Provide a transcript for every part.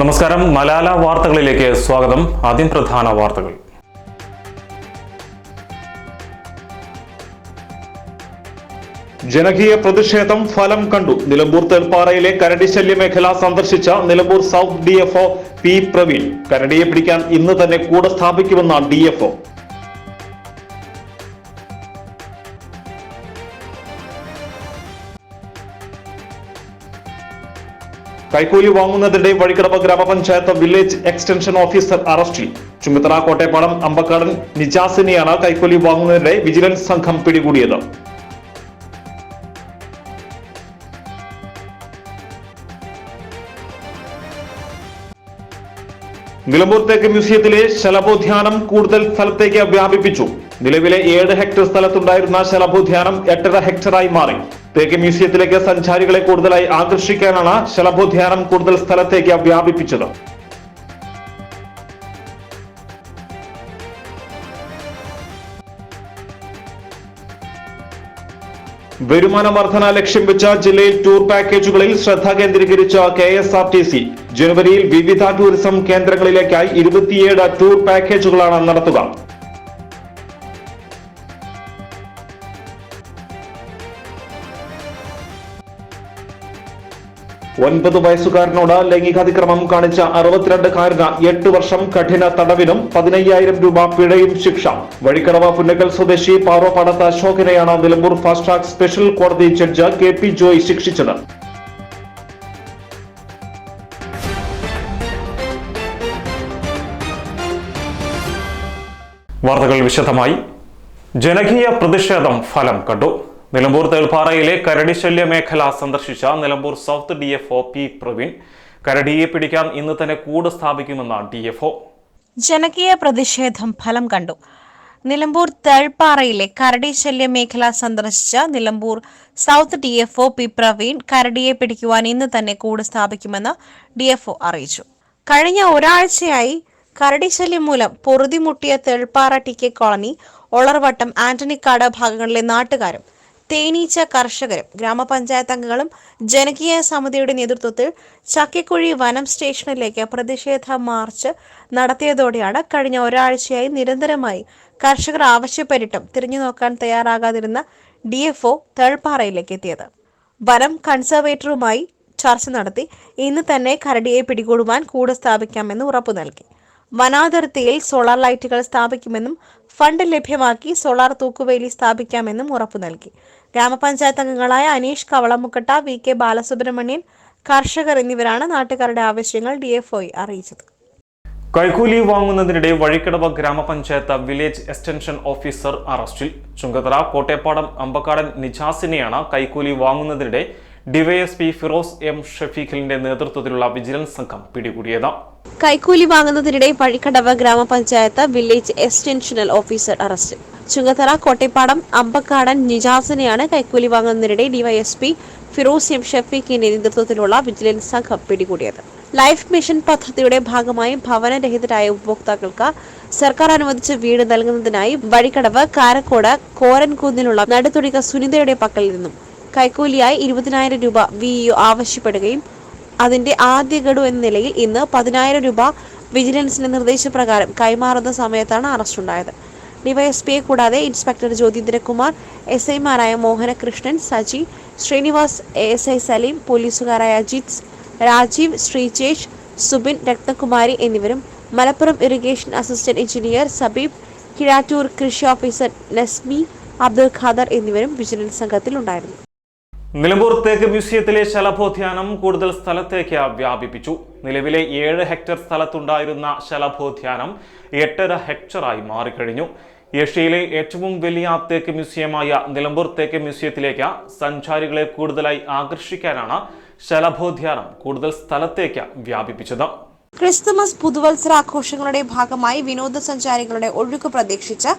നമസ്കാരം. മലാല വാർത്തകളിലേക്ക് സ്വാഗതം. ആദ്യം പ്രധാന വാർത്തകൾ. ജനകീയ പ്രതിഷേധം ഫലം കണ്ടു. നിലമ്പൂർ തേൽപ്പാറയിലെ കരടി ശല്യ മേഖല സന്ദർശിച്ച Nilambur south D F P Praveen. കരടിയെ പിടിക്കാൻ ഇന്ന് തന്നെ കൂടെ സ്ഥാപിക്കുമെന്ന ഡി എഫ് കൈക്കൂലി വാങ്ങുന്നതിനിടെ വഴിക്കടവ് ഗ്രാമപഞ്ചായത്ത് വില്ലേജ് എക്സ്റ്റൻഷൻ ഓഫീസർ അറസ്റ്റിൽ. ചുമത്തറ കോട്ടയപ്പാടം അമ്പക്കാടൻ നിജാസിനെയാണ് കൈക്കൂലി വാങ്ങുന്നതിനിടെ വിജിലൻസ് സംഘം പിടികൂടിയത്. നിലമ്പൂർ തേക്ക് മ്യൂസിയത്തിലെ ശലഭോദ്യാനം കൂടുതൽ സ്ഥലത്തേക്ക് വ്യാപിപ്പിച്ചു. നിലവിലെ ഏഴ് ഹെക്ടർ സ്ഥലത്തുണ്ടായിരുന്ന ശലഭോദ്യാനം എട്ടര ഹെക്ടറായി മാറി. തേക്ക് മ്യൂസിയത്തിലേക്ക് സഞ്ചാരികളെ കൂടുതലായി ആകർഷിക്കാനാണ് ശലഭോദ്യാനം കൂടുതൽ സ്ഥലത്തേക്ക് വ്യാപിപ്പിച്ചത്. വരുമാന വർധന ലക്ഷ്യം വെച്ച ജില്ലയിൽ ടൂർ പാക്കേജുകളിൽ ശ്രദ്ധ കേന്ദ്രീകരിച്ച K S R T C ജനുവരിയിൽ വിവിധ ടൂറിസം കേന്ദ്രങ്ങളിലേക്കായി ഇരുപത്തിയേഴ് ടൂർ പാക്കേജുകളാണ് നടത്തുക. ഒൻപത് വയസ്സുകാരനോട് ലൈംഗികാതിക്രമം കാണിച്ച അറുപത്തിരണ്ടുകാരന് എട്ട് വർഷം കഠിന തടവിനും പതിനയ്യായിരം രൂപ പിഴയും ശിക്ഷ. വഴിക്കടവ് പുന്നക്കൽ സ്വദേശി പാറോപ്പാടത്ത് അശോകനെയാണ് നിലമ്പൂർ ഫാസ്റ്റ് ട്രാക്ക് സ്പെഷ്യൽ കോടതി ജഡ്ജ് കെ പി ജോയ് ശിക്ഷിച്ചത്. വാർത്തകൾ വിശദമായി. ജനകീയ പ്രതിഷേധം ഫലം കണ്ടു. നിലമ്പൂർ തേൾപ്പാറയിലെ കരടി മേഖല സന്ദർശിച്ച Nilambur south D F O P Praveen. കരടിയെ പിടിക്കാൻ ഇന്ന് തന്നെ കൂട് സ്ഥാപിക്കുമെന്ന ഡി എഫ് ഒ ജനകീയ പ്രതിഷേധം ഫലം കണ്ടു. നിലമ്പൂർ തേൾപ്പാറയിലെ കരടി ശല്യ മേഖല സന്ദർശിച്ച Nilambur south D F O P Praveen കരടിയെ പിടിക്കുവാൻ ഇന്ന് തന്നെ കൂട് സ്ഥാപിക്കുമെന്ന് ഡി എഫ് ഒ അറിയിച്ചു. കഴിഞ്ഞ ഒരാഴ്ചയായി കരടി ശല്യം മൂലം പൊറുതിമുട്ടിയ Thelpara T K colony Olarvattam Antonykkad ഭാഗങ്ങളിലെ നാട്ടുകാരും തേനീച്ച കർഷകരും ഗ്രാമപഞ്ചായത്ത് അംഗങ്ങളും ജനകീയ സമിതിയുടെ നേതൃത്വത്തിൽ ചക്കിക്കുഴി വനം സ്റ്റേഷനിലേക്ക് പ്രതിഷേധ മാർച്ച് നടത്തിയതോടെയാണ് കഴിഞ്ഞ ഒരാഴ്ചയായി നിരന്തരമായി കർഷകർ ആവശ്യപ്പെട്ടിട്ടും തിരിഞ്ഞു നോക്കാൻ തയ്യാറാകാതിരുന്ന ഡി എഫ് ഒ തേൾപ്പാറയിലേക്ക് എത്തിയത്. വനം കൺസർവേറ്ററുമായി ചർച്ച നടത്തി ഇന്ന് തന്നെ കരടിയെ പിടികൂടുവാൻ കൂട് സ്ഥാപിക്കാമെന്ന് ഉറപ്പു നൽകി. വനാതിർത്തിയിൽ സോളാർ ലൈറ്റുകൾ സ്ഥാപിക്കുമെന്നും ഫണ്ട് ലഭ്യമാക്കി സോളാർ തൂക്കുവേലി സ്ഥാപിക്കാമെന്നും ഉറപ്പു നൽകി. ഗ്രാമപഞ്ചായത്ത് അംഗങ്ങളായ അനീഷ് കവളമുക്കട്ട വി കെ ബാലസുബ്രഹ്മണ്യൻ കർഷകർ എന്നിവരാണ് നാട്ടുകാരുടെ ആവശ്യങ്ങൾ ഡി എഫ് ഒ അറിയിച്ചത്. കൈക്കൂലി വാങ്ങുന്നതിനിടെ വഴിക്കടവ് ഗ്രാമപഞ്ചായത്ത് വില്ലേജ് എക്സ്റ്റൻഷൻ ഓഫീസർ അറസ്റ്റിൽ. ചുങ്കത്തറ കോട്ടയപ്പാടം അമ്പക്കാടൻ നിജാസിനെയാണ് കൈക്കൂലി വാങ്ങുന്നതിനിടെ ഡിവൈഎസ്പി ഫിറോസ് എം ഷഫീഖിലിന്റെ നേതൃത്വത്തിലുള്ള വിജിലൻസ് സംഘം പിടികൂടിയത്. കൈക്കൂലി വാങ്ങുന്നതിനിടെ വഴിക്കടവ് ഗ്രാമപഞ്ചായത്ത് village extensional officer arrest. Chungathara Kottayapadam Ambakkadan നിജാസിനെയാണ് കൈക്കൂലി വാങ്ങുന്നതിനിടെ ഡിവൈഎസ്പി ഫിറോസ് എം ഷഫീഖിന്റെ നേതൃത്വത്തിലുള്ള വിജിലൻസ് സംഘം പിടികൂടിയത്. ലൈഫ് മിഷൻ പദ്ധതിയുടെ ഭാഗമായി ഭവനരഹിതരായ ഉപഭോക്താക്കൾക്ക് സർക്കാർ അനുവദിച്ച വീട് നൽകുന്നതിനായി വഴിക്കടവ് കാരക്കോട് കോരൻകുന്നിലുള്ള നടുത്തുടിക സുനിതയുടെ പക്കൽ നിന്നും കൈക്കൂലിയായി ഇരുപതിനായിരം രൂപ വി ഇഒ ആവശ്യപ്പെടുകയും അതിന്റെ ആദ്യ ഗഡു എന്ന നിലയിൽ ഇന്ന് പതിനായിരം രൂപ വിജിലൻസിന്റെ നിർദ്ദേശപ്രകാരം കൈമാറുന്ന സമയത്താണ് അറസ്റ്റ് ഉണ്ടായത്. ഡിവൈഎസ്പിയെ കൂടാതെ ഇൻസ്പെക്ടർ ജ്യോതിന്ദ്രകുമാർ എസ് ഐമാരായ മോഹനകൃഷ്ണൻ സജി ശ്രീനിവാസ് എസ് ഐ സലീം പോലീസുകാരായ അജിത് രാജീവ് ശ്രീജേഷ് സുബിൻ രത്നകുമാരി എന്നിവരും Malappuram irrigation assistant engineer Sabeeb Kizhattur കൃഷി ഓഫീസർ നസ്മി അബ്ദുൽ ഖാദർ എന്നിവരും വിജിലൻസ് സംഘത്തിൽ ഉണ്ടായിരുന്നു. നിലമ്പൂർ തേക്ക് മ്യൂസിയത്തിലെ ശലഭോദ്യാനം കൂടുതൽ സ്ഥലത്തേക്ക് വ്യാപിപ്പിച്ചു. നിലവിലെ ഏഴ് ഹെക്ടർ സ്ഥലത്തുണ്ടായിരുന്ന ശലഭോദ്യാനം എട്ടര ഹെക്ടറായി മാറിക്കഴിഞ്ഞു. ഏഷ്യയിലെ ഏറ്റവും വലിയ തേക്ക് മ്യൂസിയമായ നിലമ്പൂർ തേക്ക് മ്യൂസിയത്തിലേക്ക് സഞ്ചാരികളെ കൂടുതലായി ആകർഷിക്കാനാണ് ശലഭോദ്യാനം കൂടുതൽ സ്ഥലത്തേക്ക് വ്യാപിപ്പിച്ചത്. ക്രിസ്തുമസ് പുതുവത്സരാഘോഷങ്ങളുടെ ഭാഗമായി വിനോദസഞ്ചാരികളുടെ ഒഴുക്ക് പ്രതീക്ഷിച്ച്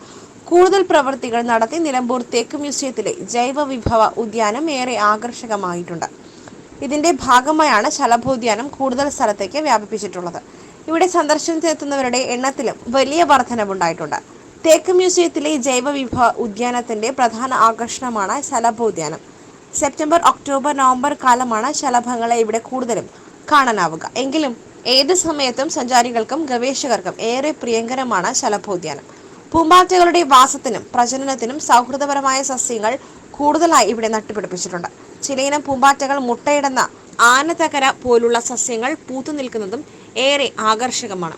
കൂടുതൽ പ്രവൃത്തികൾ നടത്തി നിലമ്പൂർ തേക്ക് മ്യൂസിയത്തിലെ ജൈവ വിഭവ ഉദ്യാനം ഏറെ ആകർഷകമായിട്ടുണ്ട്. ഇതിന്റെ ഭാഗമായാണ് ശലഭോദ്യാനം കൂടുതൽ സ്ഥലത്തേക്ക് വ്യാപിപ്പിച്ചിട്ടുള്ളത്. ഇവിടെ സന്ദർശനത്തിനെത്തുന്നവരുടെ എണ്ണത്തിലും വലിയ വർധനവുണ്ടായിട്ടുണ്ട്. തേക്ക് മ്യൂസിയത്തിലെ ജൈവ വിഭവ ഉദ്യാനത്തിന്റെ പ്രധാന ആകർഷണമാണ് ശലഭോദ്യാനം. സെപ്റ്റംബർ ഒക്ടോബർ നവംബർ കാലമാണ് ശലഭങ്ങളെ ഇവിടെ കൂടുതലും കാണാനാവുക. എങ്കിലും ഏത് സമയത്തും സഞ്ചാരികൾക്കും ഗവേഷകർക്കും ഏറെ പ്രിയങ്കരമാണ് ശലഭോദ്യാനം. പൂമ്പാറ്റകളുടെ വാസത്തിനും പ്രജനനത്തിനും സൗഹൃദപരമായ സസ്യങ്ങൾ കൂടുതലായി ഇവിടെ നട്ടുപിടിപ്പിച്ചിട്ടുണ്ട്. ചിലയിനം പൂമ്പാറ്റകൾ മുട്ടയിടുന്ന ആനത്തകര പോലുള്ള സസ്യങ്ങൾ പൂത്തു നിൽക്കുന്നതും ഏറെ ആകർഷകമാണ്.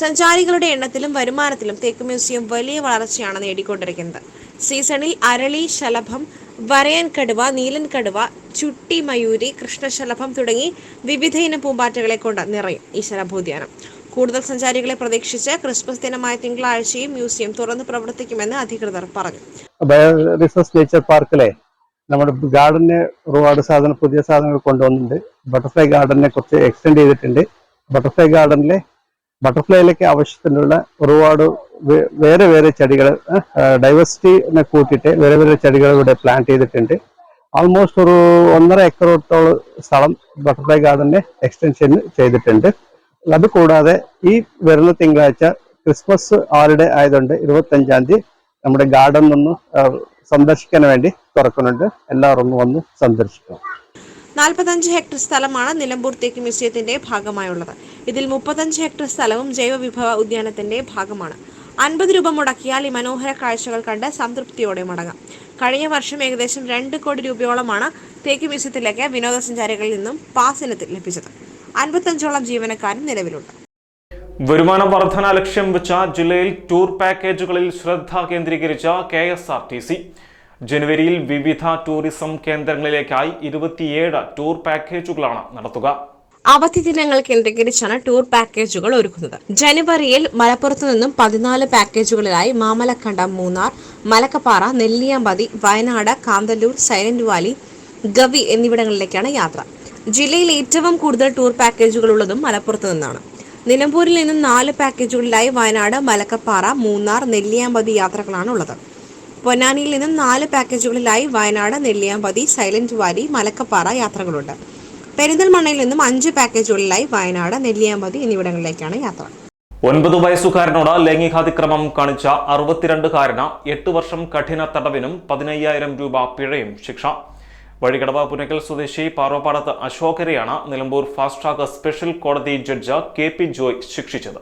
സഞ്ചാരികളുടെ എണ്ണത്തിലും വരുമാനത്തിലും തേക്ക് മ്യൂസിയം വലിയ വളർച്ചയാണ് നേടിക്കൊണ്ടിരിക്കുന്നത്. സീസണിൽ അരളി ശലഭം വരയൻ കടുവ നീലൻ കടുവ ചുട്ടി മയൂരി കൃഷ്ണശലഭം തുടങ്ങി വിവിധ ഇനം പൂമ്പാറ്റകളെ കൊണ്ട് നിറയും ഈ ശലഭോദ്യാനം. കൂടുതൽ സഞ്ചാരികളെ പ്രതീക്ഷിച്ച് ക്രിസ്മസ് ദിനമായ തിങ്കളാഴ്ചയും മ്യൂസിയം തുറന്ന് പ്രവർത്തിക്കുമെന്ന് അധികൃതർ പറഞ്ഞു. റിസോഴ്സ് നേച്ചർ പാർക്കിലെ നമ്മുടെ ഗാർഡന് ഒരുപാട് സാധനം പുതിയ സാധനങ്ങൾ കൊണ്ടുവന്നിട്ടുണ്ട്. ബട്ടർഫ്ലൈ ഗാർഡനെ കുറച്ച് എക്സ്റ്റെൻഡ് ചെയ്തിട്ടുണ്ട്. ബട്ടർഫ്ലൈ ഗാർഡനിലെ ബട്ടർഫ്ലൈയിലേക്ക് ആവശ്യത്തിനുള്ള ഒരുപാട് വേറെ വേറെ ചെടികൾ ഡൈവേഴ്സിറ്റിനെ കൂട്ടിയിട്ട് വേറെ വേറെ ചെടികൾ ഇവിടെ പ്ലാന്റ് ചെയ്തിട്ടുണ്ട്. ആൾമോസ്റ്റ് ഒരു ഒന്നര ഏക്കറോത്തോളം സ്ഥലം ബട്ടർഫ്ലൈ ഗാർഡനെ എക്സ്റ്റൻഷൻ ചെയ്തിട്ടുണ്ട്. അത് കൂടാതെ ഈ വരുന്ന തിങ്കളാഴ്ച ക്രിസ്മസ് ഹോളിഡേ ആയതുകൊണ്ട് ഇരുപത്തഞ്ചാം തീയതി നമ്മുടെ ഗാർഡൻ ഒന്ന് സന്ദർശിക്കാൻ വേണ്ടി തുറക്കുന്നുണ്ട്. എല്ലാവരും വന്ന് സന്ദർശിക്കണം. നാൽപ്പത്തഞ്ച് ഹെക്ടർ സ്ഥലമാണ് നിലമ്പൂർ തേക്ക് മ്യൂസിയത്തിന്റെ ഭാഗമായുള്ളത്. ഇതിൽ മുപ്പത്തഞ്ച് ഹെക്ടർ സ്ഥലവും ജൈവവിഭവ ഉദ്യാനത്തിന്റെ ഭാഗമാണ്. അൻപത് രൂപ മുടക്കിയാൽ ഈ മനോഹര കാഴ്ചകൾ കണ്ട് സംതൃപ്തിയോടെ മടങ്ങാം. കഴിഞ്ഞ വർഷം ഏകദേശം രണ്ട് കോടി രൂപയോളമാണ് തേക്ക് മ്യൂസിയത്തിലേക്ക് വിനോദസഞ്ചാരികളിൽ നിന്നും പാസിനത്തിൽ ലഭിച്ചത്. അൻപത്തഞ്ചോളം ജീവനക്കാരും നിലവിലുണ്ട്. വരുമാന വർധന ലക്ഷ്യം വെച്ച ജില്ലയിൽ ടൂർ പാക്കേജുകളിൽ ശ്രദ്ധ കേന്ദ്രീകരിച്ച K S R T C. ജനുവരിയിൽ വിവിധ ടൂറിസം കേന്ദ്രങ്ങളിലേക്കായി ഇരുപത്തിയേഴ് ടൂർ പാക്കേജുകളാണ് നടത്തുക. അവധി ദിനങ്ങൾ കേന്ദ്രീകരിച്ചാണ് ടൂർ പാക്കേജുകൾ ഒരുക്കുന്നത്. ജനുവരിയിൽ മലപ്പുറത്തു നിന്നും പതിനാല് പാക്കേജുകളിലായി മാമലക്കണ്ടം മൂന്നാർ മലക്കപ്പാറ നെല്ലിയാമ്പതി വയനാട് കാന്തല്ലൂർ സൈലന്റ് വാലി ഗവി എന്നിവിടങ്ങളിലേക്കാണ് യാത്ര. ജില്ലയിൽ ഏറ്റവും കൂടുതൽ ടൂർ പാക്കേജുകൾ ഉള്ളതും മലപ്പുറത്ത് നിന്നാണ്. നിലമ്പൂരിൽ നിന്നും നാല് പാക്കേജുകളിലായി വയനാട് മലക്കപ്പാറ മൂന്നാർ നെല്ലിയാമ്പതി യാത്രകളാണ് ഉള്ളത് പൊന്നാനിയിൽ നിന്നും നാല് പാക്കേജുകളിലായി വയനാട് നെല്ലിയാമ്പതി സൈലന്റ് വാലി മലക്കപ്പാറ യാത്രകളുണ്ട്. പെരിന്തൽമണ്ണയിൽ നിന്നും അഞ്ച് പാക്കേജുകളിലായി വയനാട് നെല്ലിയാമ്പതി എന്നിവിടങ്ങളിലേക്കാണ് യാത്ര. ഒൻപത് വയസ്സുകാരനോട് ലൈംഗികാതിക്രമം കാണിച്ച അറുപത്തിരണ്ടുകാരന് എട്ട് വർഷം കഠിന തടവിനും പതിനയ്യായിരം രൂപ പിഴയും ശിക്ഷ. വഴികടവ് പുനക്കൽ സ്വദേശി പാറോപ്പാടത്ത് അശോകരെയാണ് നിലമ്പൂർ ഫാസ്റ്റ് ട്രാക്ക് സ്പെഷ്യൽ കോടതി ജഡ്ജ് കെ പി ജോയ് ശിക്ഷിച്ചത്.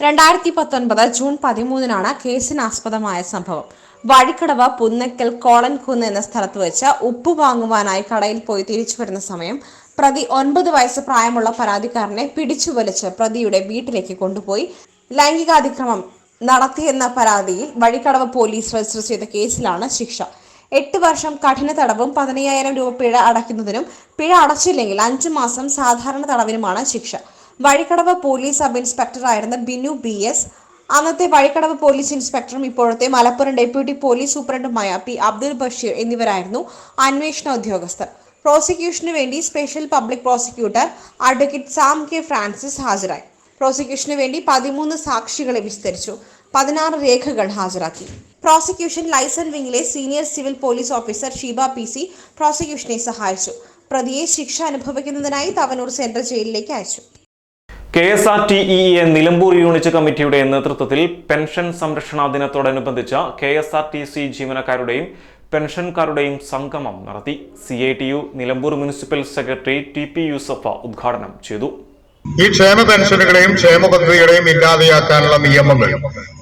രണ്ടായിരത്തി പത്തൊൻപത് ജൂൺ പതിമൂന്നിനാണ് കേസിനാസ്പദമായ സംഭവം. വഴിക്കടവ് പുന്നക്കൽ കോളൻകുന്ന് എന്ന സ്ഥലത്ത് വെച്ച് ഉപ്പ് വാങ്ങുവാനായി കടയിൽ പോയി തിരിച്ചു വരുന്ന സമയം പ്രതി ഒൻപത് വയസ്സ് പ്രായമുള്ള പരാതിക്കാരനെ പിടിച്ചു വലിച്ച് പ്രതിയുടെ വീട്ടിലേക്ക് കൊണ്ടുപോയി. ലൈംഗികാതിക്രമം നടത്തിയെന്ന പരാതിയിൽ വഴിക്കടവ് പോലീസ് രജിസ്റ്റർ ചെയ്ത കേസിലാണ് ശിക്ഷ. എട്ട് വർഷം കഠിന തടവും പതിനയ്യായിരം രൂപ പിഴ അടയ്ക്കുന്നതിനും പിഴ അടച്ചില്ലെങ്കിൽ അഞ്ചു മാസം സാധാരണ തടവിനുമാണ് ശിക്ഷ. വഴിക്കടവ് പോലീസ് സബ് ഇൻസ്പെക്ടറായിരുന്ന ബിനു ബി എസ്. അന്നത്തെ വഴിക്കടവ് പോലീസ് ഇൻസ്പെക്ടറും ഇപ്പോഴത്തെ മലപ്പുറം ഡെപ്യൂട്ടി പോലീസ് സൂപ്രണ്ടുമായ പി അബ്ദുൽ ബഷീർ എന്നിവരായിരുന്നു അന്വേഷണ ഉദ്യോഗസ്ഥർ. പ്രോസിക്യൂഷന് വേണ്ടി special public prosecutor advocate Sam K Francis ഹാജരായി. പ്രോസിക്യൂഷന് വേണ്ടി പതിമൂന്ന് സാക്ഷികളെ വിസ്തരിച്ചു. പതിനാറ് രേഖകൾ ഹാജരാക്കി. പ്രോസിക്യൂഷൻ liaison വിംഗിലെ senior civil police officer Sheeba P C പ്രോസിക്യൂഷനെ സഹായിച്ചു. പ്രതിയെ ശിക്ഷ അനുഭവിക്കുന്നതിനായി തവനൂർ സെൻട്രൽ ജയിലിലേക്ക് അയച്ചു. K S R T E A Nilambur unit കമ്മിറ്റിയുടെ നേതൃത്വത്തിൽ പെൻഷൻ സംരക്ഷണ ദിനത്തോടനുബന്ധിച്ച് K S R T C ജീവനക്കാരുടെയും പെൻഷൻകാരുടെയും സംഗമം നടത്തി. C I T U Nilambur municipal secretary T P Yusafa ഉദ്ഘാടനം ചെയ്തു. ഈ ക്ഷേമ പെൻഷനുകളെയും ക്ഷേമ പദ്ധതികളെയും ഇല്ലാതെയാക്കാനുള്ള നിയമങ്ങൾ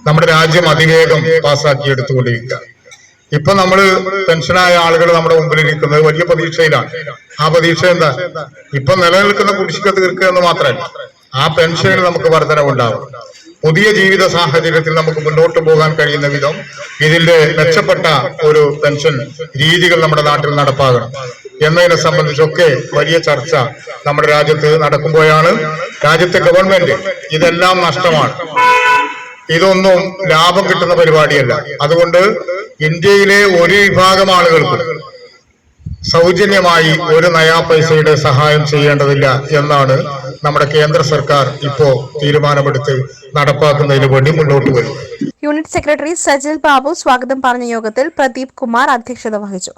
നമ്മുടെ രാജ്യം അതിവേഗം പാസാക്കി എടുത്തുകൊണ്ടിരിക്കുക ഇപ്പൊ നമ്മൾ പെൻഷനായ ആളുകൾ നമ്മുടെ മുമ്പിൽ ഇരിക്കുന്നത് വലിയ പ്രതീക്ഷയിലാണ്. ആ പ്രതീക്ഷ എന്താ? ഇപ്പൊ നിലനിൽക്കുന്ന കുടിശ്ശിക തീർക്കുക എന്ന് മാത്രമല്ല ആ പെൻഷനിൽ നമുക്ക് വർധനവുണ്ടാവും പുതിയ ജീവിത സാഹചര്യത്തിൽ നമുക്ക് മുന്നോട്ട് പോകാൻ കഴിയുന്ന വിധം ഇതിന്റെ മെച്ചപ്പെട്ട ഒരു പെൻഷൻ രീതികൾ നമ്മുടെ നാട്ടിൽ നടപ്പാകണം. എന്നതിനെ സംബന്ധിച്ചൊക്കെ വലിയ ചർച്ച നമ്മുടെ രാജ്യത്ത് നടക്കുമ്പോഴാണ്. രാജ്യത്തെ ഗവൺമെന്റ് ഇതെല്ലാം നഷ്ടമാണ്. ഇതൊന്നും ലാഭം കിട്ടുന്ന പരിപാടിയല്ല. അതുകൊണ്ട് ഇന്ത്യയിലെ ഒരു വിഭാഗം ആളുകൾക്ക് സൗജന്യമായി ഒരു നയാ പൈസയുടെ സഹായം ചെയ്യേണ്ടതില്ല എന്നാണ് നമ്മുടെ കേന്ദ്ര സർക്കാർ ഇപ്പോ തീരുമാനമെടുത്ത് നടപ്പാക്കുന്നതിന് വേണ്ടി മുന്നോട്ട് വരുന്നത്. യൂണിറ്റ് സെക്രട്ടറി സജിൽ ബാബു സ്വാഗതം പറഞ്ഞ യോഗത്തിൽ പ്രദീപ് കുമാർ അധ്യക്ഷത വഹിച്ചു.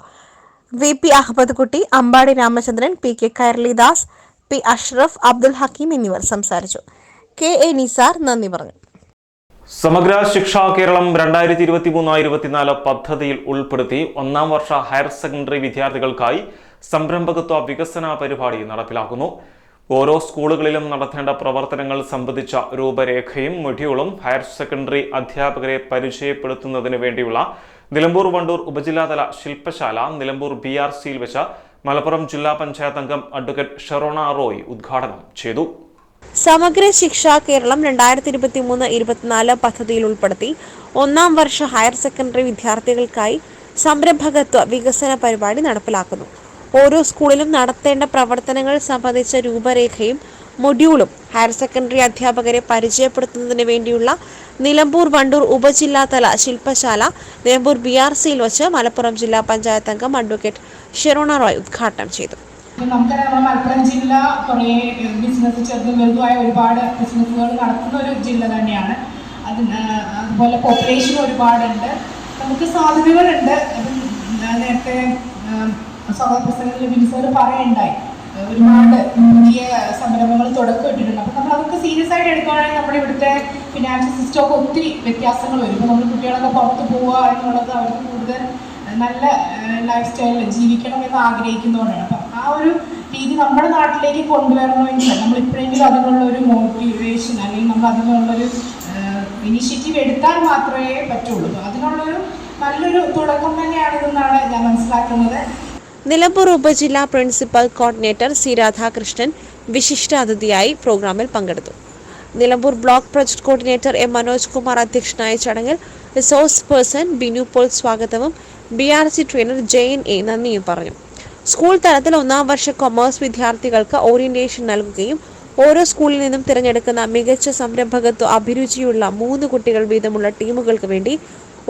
V P Ahammed Kutty Ambadi Ramachandran P K Kairalidas P Ashraf Abdul Hakeem എന്നിവർ സംസാരിച്ചു. കെ എ നിസാർ നന്ദി പറഞ്ഞു. സമഗ്ര ശിക്ഷാ കേരളം രണ്ടായിരത്തി ഇരുപത്തി മൂന്ന് ഇരുപത്തിനാല് പദ്ധതിയിൽ ഉൾപ്പെടുത്തി ഒന്നാം വർഷ ഹയർ സെക്കൻഡറി വിദ്യാർത്ഥികൾക്കായി സംരംഭകത്വ വികസന പരിപാടി നടപ്പിലാക്കുന്നു. ഓരോ സ്കൂളുകളിലും നടത്തേണ്ട പ്രവർത്തനങ്ങൾ സംബന്ധിച്ച രൂപരേഖയും മൊഡ്യൂളും ഹയർ സെക്കൻഡറി അധ്യാപകരെ പരിചയപ്പെടുത്തുന്നതിന് വേണ്ടിയുള്ള നിലമ്പൂർ വണ്ടൂർ ഉപജില്ലാതല ശില്പശാല നിലമ്പൂർ ബി ആർ സിയിൽ വെച്ച മലപ്പുറം ജില്ലാ പഞ്ചായത്ത് അംഗം അഡ്വക്കേറ്റ് ഷെറോണ റോയ് ഉദ്ഘാടനം ചെയ്തു. സമഗ്ര ശിക്ഷ കേരളം രണ്ടായിരത്തി ഇരുപത്തി മൂന്ന് ഇരുപത്തിനാല് പദ്ധതിയിൽ ഉൾപ്പെടുത്തി ഒന്നാം വർഷ ഹയർ സെക്കൻഡറി വിദ്യാർത്ഥികൾക്കായി സംരംഭകത്വ വികസന പരിപാടി നടപ്പിലാക്കുന്നു. ഓരോ സ്കൂളിലും നടത്തേണ്ട പ്രവർത്തനങ്ങൾ സംബന്ധിച്ച രൂപരേഖയും മൊഡ്യൂളും ഹയർ സെക്കൻഡറി അധ്യാപകരെ പരിചയപ്പെടുത്തുന്നതിന് വേണ്ടിയുള്ള നിലമ്പൂർ വണ്ടൂർ ഉപജില്ലാതല ശില്പശാല നിലമ്പൂർ ബി ആർ സിയിൽ വച്ച് മലപ്പുറം ജില്ലാ പഞ്ചായത്ത് അംഗം അഡ്വക്കേറ്റ് ഷെറോണ റോയ് ഉദ്ഘാടനം ചെയ്തു. നമുക്കറിയാം നമ്മുടെ മലപ്പുറം ജില്ല കുറേ ബിസിനസ് ചെറുതും വലുതുമായ ഒരുപാട് ബിസിനസ്സുകൾ നടത്തുന്ന ഒരു ജില്ല തന്നെയാണ്. അത് അതുപോലെ പോപ്പുലേഷൻ ഒരുപാടുണ്ട്. നമുക്ക് സാധ്യതകളുണ്ട്. നേരത്തെ സ്വാഗത പ്രസംഗത്തിൽ ബിൻസർ പറയുണ്ടായി. ഒരുപാട് പുതിയ സംരംഭങ്ങൾ തുടക്കം ഇട്ടിട്ടുണ്ട്. നമ്മൾ അതൊക്കെ സീരിയസ് ആയിട്ട് എടുക്കുകയാണെങ്കിൽ നമ്മുടെ ഇവിടുത്തെ ഫിനാൻഷ്യൽ സിസ്റ്റം ഒക്കെ ഒത്തിരി വ്യത്യാസങ്ങൾ വരും. നമ്മൾ കുട്ടികളൊക്കെ പുറത്ത് പോവുക എന്നുള്ളത് അവർക്ക് കൂടുതൽ നല്ല ലൈഫ് സ്റ്റൈലിൽ ജീവിക്കണം എന്ന് ആഗ്രഹിക്കുന്നതുകൊണ്ടാണ്. അപ്പം ആ ഒരു രീതി നമ്മുടെ നാട്ടിലേക്ക് കൊണ്ടുവരണമെങ്കിൽ നമ്മൾ ഇപ്പോഴെങ്കിലും അതിനുള്ള ഒരു മോട്ടിവേഷൻ അല്ലെങ്കിൽ നമ്മൾ അതിനുള്ളൊരു ഇനിഷ്യേറ്റീവ് എടുത്താൽ മാത്രമേ പറ്റുള്ളൂ. അതിനുള്ളൊരു നല്ലൊരു തുടക്കം തന്നെയാണിതെന്നാണ് ഞാൻ മനസ്സിലാക്കുന്നത്. നിലമ്പൂർ ഉപജില്ലാ പ്രിൻസിപ്പൽ കോർഡിനേറ്റർ സി രാധാകൃഷ്ണൻ വിശിഷ്ടാതിഥിയായി പ്രോഗ്രാമിൽ പങ്കെടുത്തു. Nilambur block project coordinator M Manoj Kumar അധ്യക്ഷനായ ചടങ്ങിൽ റിസോഴ്സ് പേഴ്സൺ ബിനു പോൾ സ്വാഗതവും B R C trainer Jayan A നന്ദിയും പറഞ്ഞു. സ്കൂൾ തലത്തിൽ ഒന്നാം വർഷ കൊമേഴ്സ് വിദ്യാർത്ഥികൾക്ക് ഓറിയന്റേഷൻ നൽകുകയും ഓരോ സ്കൂളിൽ നിന്നും തിരഞ്ഞെടുക്കുന്ന മികച്ച സംരംഭകത്വ അഭിരുചിയുള്ള മൂന്ന് കുട്ടികൾ വീതമുള്ള ടീമുകൾക്ക് വേണ്ടി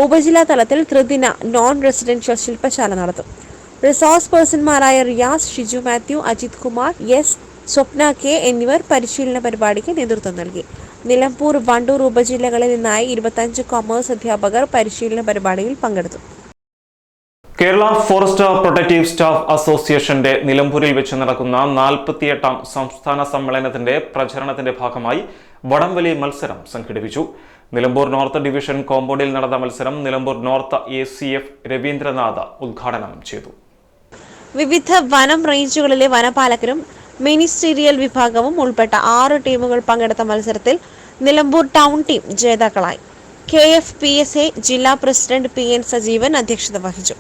ഉപജില്ലാ തലത്തിൽ ത്രിദിന നോൺ റെസിഡൻഷ്യൽ ശില്പശാല നടത്തും. റിസോഴ്സ് പേഴ്സൺമാരായ റിയാസ് ഷിജു മാത്യു അജിത് കുമാർ എസ് സ്വപ്ന കെ എന്നിവർ പരിശീലന പരിപാടിക്ക് നേതൃത്വം നൽകി. നിലമ്പൂർ വണ്ടൂർ ഉപജില്ലകളിൽ നിന്നായി ഇരുപത്തഞ്ച് കൊമേഴ്സ് അധ്യാപകർ പരിശീലന പരിപാടിയിൽ പങ്കെടുത്തു. കേരള ഫോറസ്റ്റ് പ്രൊട്ടക്റ്റീവ് സ്റ്റാഫ് അസോസിയേഷന്റെ നിലമ്പൂരിൽ വെച്ച് നടക്കുന്ന നാൽപ്പത്തിയെട്ടാം സംസ്ഥാന സമ്മേളനത്തിന്റെ പ്രചരണത്തിന്റെ ഭാഗമായി വടംവലി മത്സരം സംഘടിപ്പിച്ചു. നിലമ്പൂർ നോർത്ത് ഡിവിഷൻ കോമ്പൗണ്ടിൽ നടന്ന മത്സരം Nilambur north A C F Ravindranath ഉദ്ഘാടനം ചെയ്തു. വിവിധ വനം റേഞ്ചുകളിലെ വനപാലകരും മിനിസ്റ്റീരിയൽ വിഭാഗവും ഉൾപ്പെട്ട ആറ് ടീമുകൾ പങ്കെടുത്ത മത്സരത്തിൽ നിലമ്പൂർ ടൗൺ ടീം ജേതാക്കളായി. K F P S A ജില്ലാ പ്രസിഡന്റ് പി എൻ സജീവൻ അധ്യക്ഷത വഹിച്ചു.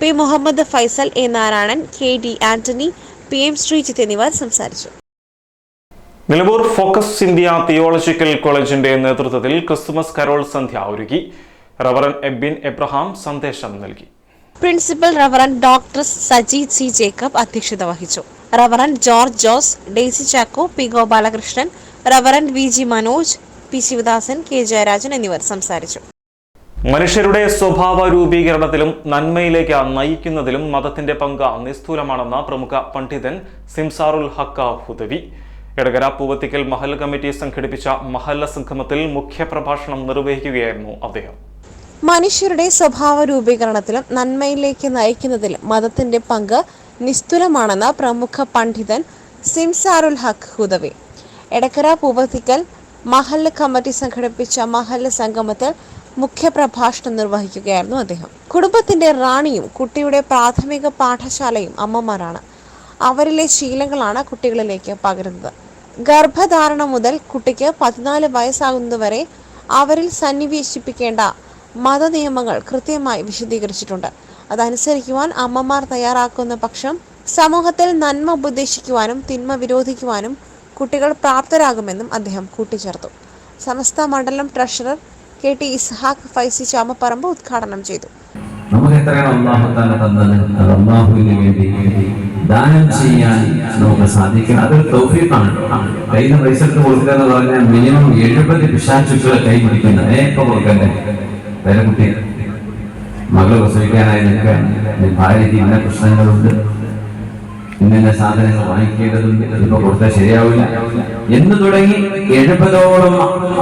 P Muhammed Faisal A Narayanan K D Antony P M Sreejith എന്നിവർ സംസാരിച്ചു. നിലമ്പൂർ ഫോക്കസ് ഇന്ത്യ തിയോളജിക്കൽ കോളേജിന്റെ നേതൃത്വത്തിൽ ക്രിസ്തുമസ് കരോൾ സന്ധ്യ ഒരുക്കി. റവറൻ എബിൻ എബ്രഹാം സന്ദേശം നൽകി. Principal reverend doctor Saji C Jacob അധ്യക്ഷത വഹിച്ചു. Reverend George Jose Daisy Chacko P Gopalakrishnan reverend V G Manoj P Sivadasan K Jayarajan എന്നിവർ സംസാരിച്ചു. മനുഷ്യരുടെ സ്വഭാവ രൂപീകരണത്തിലും നന്മയിലേക്ക് നയിക്കുന്നതിലും മതത്തിന്റെ പങ്ക് നിസ്തൂലമാണെന്ന പ്രമുഖ പണ്ഡിതൻ സിംസാറുൽ ഹക്ക ഹുദവി. എടകര പൂവത്തിക്കൽ മഹൽ കമ്മിറ്റി സംഘടിപ്പിച്ച മഹല്ല സംഗമത്തിൽ മുഖ്യപ്രഭാഷണം നിർവഹിക്കുകയായിരുന്നു അദ്ദേഹം. മനുഷ്യരുടെ സ്വഭാവ രൂപീകരണത്തിലും നന്മയിലേക്ക് നയിക്കുന്നതിലും മതത്തിന്റെ പങ്ക് നിസ്തുലമാണെന്ന് പ്രമുഖ പണ്ഡിതൻ സിംസാറുൽ ഹക്ക് ഹുദവി. എടക്കര പൂവത്തിക്കൽ മഹല്ല് കമ്മിറ്റി സംഘടിപ്പിച്ച മഹല്ല് സംഗമത്തിൽ മുഖ്യ പ്രഭാഷണം നിർവഹിക്കുകയായിരുന്നു അദ്ദേഹം. കുടുംബത്തിന്റെ റാണിയും കുട്ടിയുടെ പ്രാഥമിക പാഠശാലയും അമ്മമാരാണ്. അവരിലെ ശീലങ്ങളാണ് കുട്ടികളിലേക്ക് പകരുന്നത്. ഗർഭധാരണം മുതൽ കുട്ടിക്ക് പതിനാല് വയസ്സാകുന്നതുവരെ അവരിൽ സന്നിവേശിപ്പിക്കേണ്ട മതനിയമങ്ങൾ കൃത്യമായി വിശദീകരിച്ചിട്ടുണ്ട്. അതനുസരിക്കുവാൻ അമ്മമാർ തയ്യാറാക്കുന്ന പക്ഷം സമൂഹത്തിൽ നന്മ ഉപദേശിക്കുവാനും തിന്മ വിരോധിക്കുവാനും കുട്ടികൾ പ്രാപ്തരാകുമെന്നും അദ്ദേഹം കൂട്ടിച്ചേർത്തു. സമസ്ത മണ്ഡലം treasurer K T Ishaq Faizy Chamapparamb ഉദ്ഘാടനം ചെയ്തു. നമുക്ക് എത്രയാണ് അള്ളാഹു താല തന്നത്? അത് ദാനം ചെയ്യാൻ നമുക്ക് സാധിക്കണം. അതൊരു തൗഫീഖാണ്. കയ്യിൽ പൈസ കൊടുക്കുക എന്ന് പറഞ്ഞാൽ മിനിമം എഴുപത് പിശാചുക്കളെ കൈ പിടിക്കുന്ന ഏപ്പം കൊടുക്കണ്ടേ? പേരക്കുട്ടി മകൾ പ്രസവിക്കാനായി നിൽക്കുകയാണ് ഭാര്യയ്ക്ക് ഇന്ന പ്രശ്നങ്ങളുണ്ട്. ഇന്ന സാധനങ്ങൾ വാങ്ങിക്കേണ്ടതുണ്ട്. ഇതിപ്പോ കൊടുത്താൽ ശരിയാവില്ല. എന്ന് തുടങ്ങി എഴുപതോളം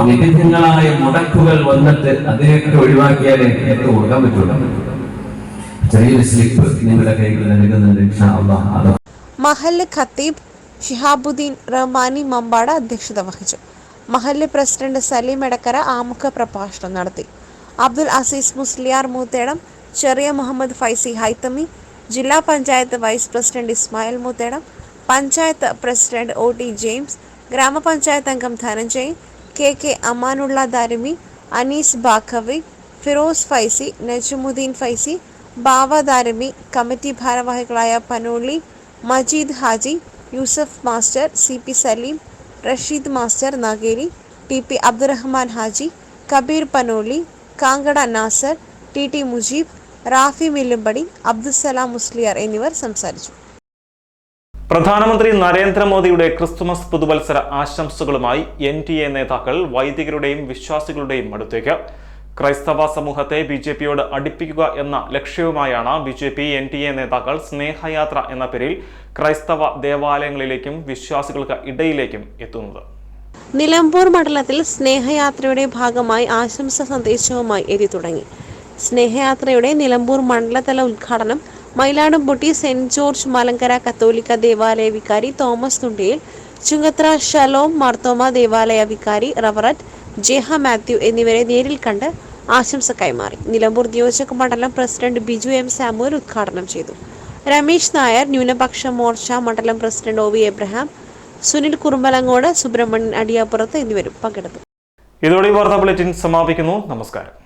വിവിധങ്ങളായ മുടക്കുകൾ വന്നിട്ട് അതിനെയൊക്കെ ഒഴിവാക്കിയാലേ എനിക്ക് കൊടുക്കാൻ പറ്റുള്ളൂ. ചെറിയൊരു സ്ലിപ്പ് നിങ്ങളുടെ കയ്യിൽ നൽകുന്നുണ്ട്. മഹല്ല് ഖത്തീബ് ഷിഹാബുദ്ദീൻ റഹ്മാനി മമ്പാട അധ്യക്ഷത വഹിച്ചു. മഹല്ല് പ്രസിഡന്റ് സലീം എടക്കര ആമുഖ പ്രഭാഷണം നടത്തി. അബ്ദുൽ അസീസ് മുസ്ലിയാർ മൂത്തേടം ചെറിയ മുഹമ്മദ് ഫൈസി ഹൈത്തമി ജില്ലാ panchayat vice president Ismail Moothedam panchayat president O T James ഗ്രാമപഞ്ചായത്ത് അംഗം Dhananjay K K Amanulla Darimi Anees Baqavi Firoz Faizy Najmudheen Faizy Bava Darimi committee ഭാരവാഹികളായ Panoli Majeed Haji Yusuf master C P Saleem Rasheed master Nageri T P Abdurahman Haji Kabeer Panoli Kankada Nasar T T Mujeeb Rafi Millumpadi Abdussalam Musliyar എന്നിവർ സംസാരിച്ചു. പ്രധാനമന്ത്രി നരേന്ദ്രമോദിയുടെ Christmas പുതുവത്സര ആശംസകളുമായി N D A നേതാക്കൾ വൈദികരുടെയും വിശ്വാസികളുടെയും അടുത്തേക്ക്. ക്രൈസ്തവ സമൂഹത്തെ ബി ജെ പിയോട് അടുപ്പിക്കുക എന്ന ലക്ഷ്യവുമായാണ് B J P N D A നേതാക്കൾ സ്നേഹയാത്ര എന്ന പേരിൽ ക്രൈസ്തവ ദേവാലയങ്ങളിലേക്കും വിശ്വാസികൾക്ക് ഇടയിലേക്കും എത്തുന്നത്. നിലമ്പൂർ മണ്ഡലത്തിൽ സ്നേഹയാത്രയുടെ ഭാഗമായി ആശംസ സന്ദേശവുമായി എത്തി തുടങ്ങി. സ്നേഹയാത്രയുടെ നിലമ്പൂർ മണ്ഡലതല ഉദ്ഘാടനം മയിലാടുംപൊട്ടി സെന്റ് ജോർജ് മലങ്കര കത്തോലിക്ക ദേവാലയ വികാരി തോമസ് തുണ്ടിയിൽ ചുങ്കത്ര ഷലോം മാർത്തോമ ദേവാലയ വികാരി റവററ്റ് ജെഹ മാത്യു എന്നിവരെ നേരിൽ കണ്ട് ആശംസ കൈമാറി. നിലമ്പൂർ നിയോജക മണ്ഡലം പ്രസിഡന്റ് ബിജു എം സാമുവൽ ഉദ്ഘാടനം ചെയ്തു. രമേശ് നായർ ന്യൂനപക്ഷ മോർച്ച മണ്ഡലം president O V Abraham Sunil Kurumbalangode Subramanian Adiyappurath എന്നിവരും പങ്കെടുത്തു. ഇതോടെ ഈ വാർത്താ ബുള്ളറ്റിൻ സമാപിക്കുന്നു. നമസ്കാരം.